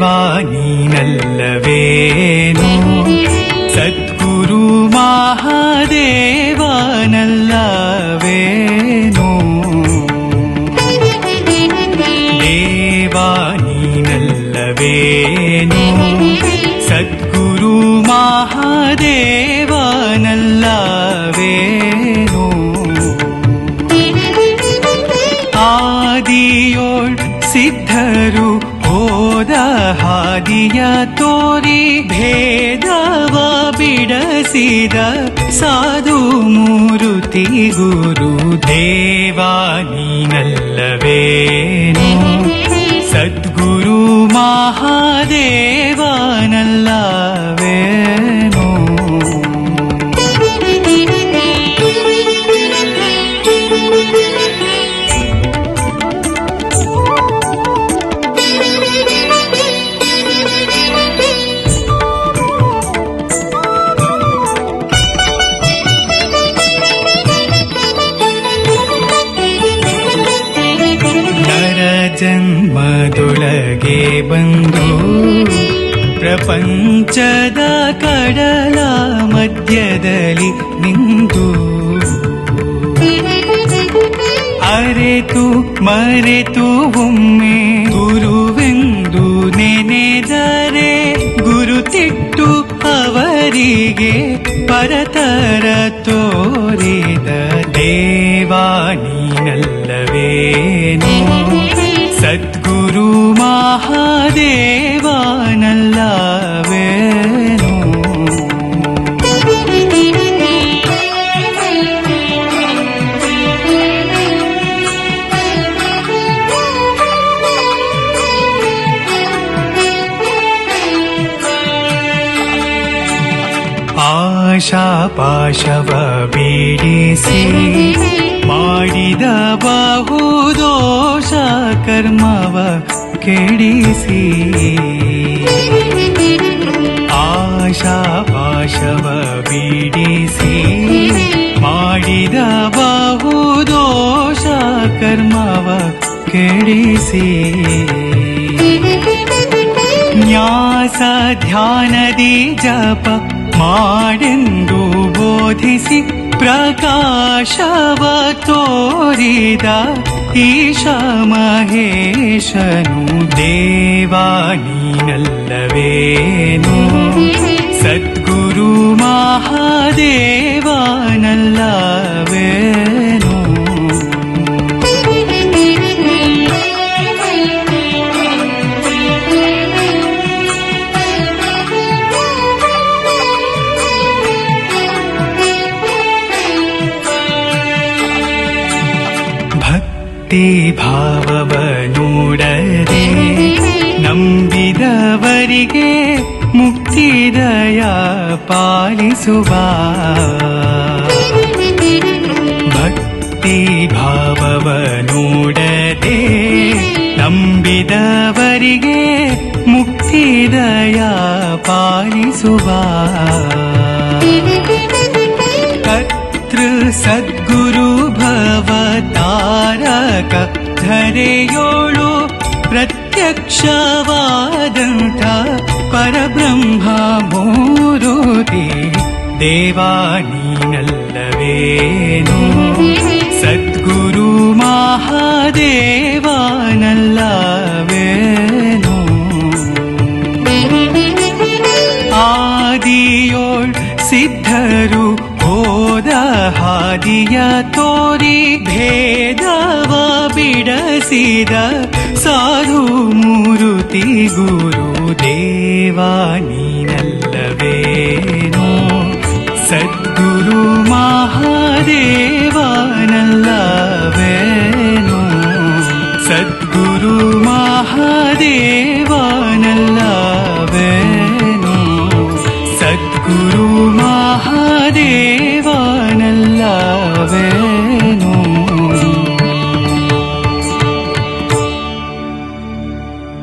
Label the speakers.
Speaker 1: தேவா நீ நல்லவேனோ சத்குரு மகாதேவா நல்லவேனோ தேவா நீ நல்லவேனோ ಹಾದಿಯ ತೋರಿ ಭೇದವ ಬಿಡಸಿದ ಸಾಧು ಮೂರುತಿ ಗುರು ದೇವಾ ನೀನಲ್ಲವೇನೋ? ಸದ್ಗುರು ಮಹಾದೇವನಲ್ಲವೇನೋ ಜನ್ಮದೊಳಗೆ ಬಂದು ಪ್ರಪಂಚದ ಕಡಲ ಮಧ್ಯದಲ್ಲಿ ನಿಂತು ಅರೆತು ಮರೆತು ಒಮ್ಮೆ ಗುರುವೆಂದು ನೆನೆದರೆ ಗುರುತಿಟ್ಟು ಅವರಿಗೆ ಪರತರ ತೋರಿದ ದೇವಾ ನೀನಲ್ಲವೇನೋ ಸದ್ಗುರು ಮಹಾದೇವನಲ್ಲವೇನೋ ಆಶಾ ಪಾಶವ ಬೀಡಿಸಿ ಮಾಡಿದ ಬಹುದೋಷ ಕರ್ಮವ ಕೆಡಿಸಿ. ಆಶಾ ಪಾಶವ ಬೀಡಿಸಿ. ಮಾಡಿದ ಬಹುದೋಷ ಕರ್ಮವ ಕೆಡಿಸಿ. ನ್ಯಾಸ ಧ್ಯಾನದಿ ಜಪ ಮಾಡೆಂದು ಬೋಧಿಸಿ ಪ್ರಕಾಶವ ತೋರಿದ ಈಶ ಮಹೇಶನು ದೇವಾ ನೀನಲ್ಲವೇನೋ ಸದ್ಗುರು ಭಕ್ತಿ ಭಾವವ ನೋಡದೆ ನಂಬಿದವರಿಗೆ ಮುಕ್ತಿದಯ ಪಾಲಿಸುವ ಭಕ್ತಿ ಭಾವವ ನೋಡದೆ ನಂಬಿದವರಿಗೆ ಮುಕ್ತಿದಯ ಪಾಲಿಸುವ ಕರ್ತೃ ಸದ್ಗುರು ಧರೆಯೋಳು ಪ್ರತ್ಯಕ್ಷವಾದಂಥ ಪರಬ್ರಹ್ಮ ಮೂರುತಿ ದೇವಾ ನೀನಲ್ಲವೇನು? ಸದ್ಗುರು ಮಹಾದೇವನಲ್ಲವೇನೋ ಹಾದಿಯ ತೋರಿ ಭೇದವ ಬಿಡಸಿದ ಸಾಧು ಮೂರುತಿ ಗುರು ದೇವಾ ನೀನಲ್ಲವೇನೋ ಸದ್ಗುರು ಮಹಾದೇವನಲ್ಲವೇನೋ ಸದ್ಗುರು ಮಹಾದೇವನಲ್ಲವೇನೋ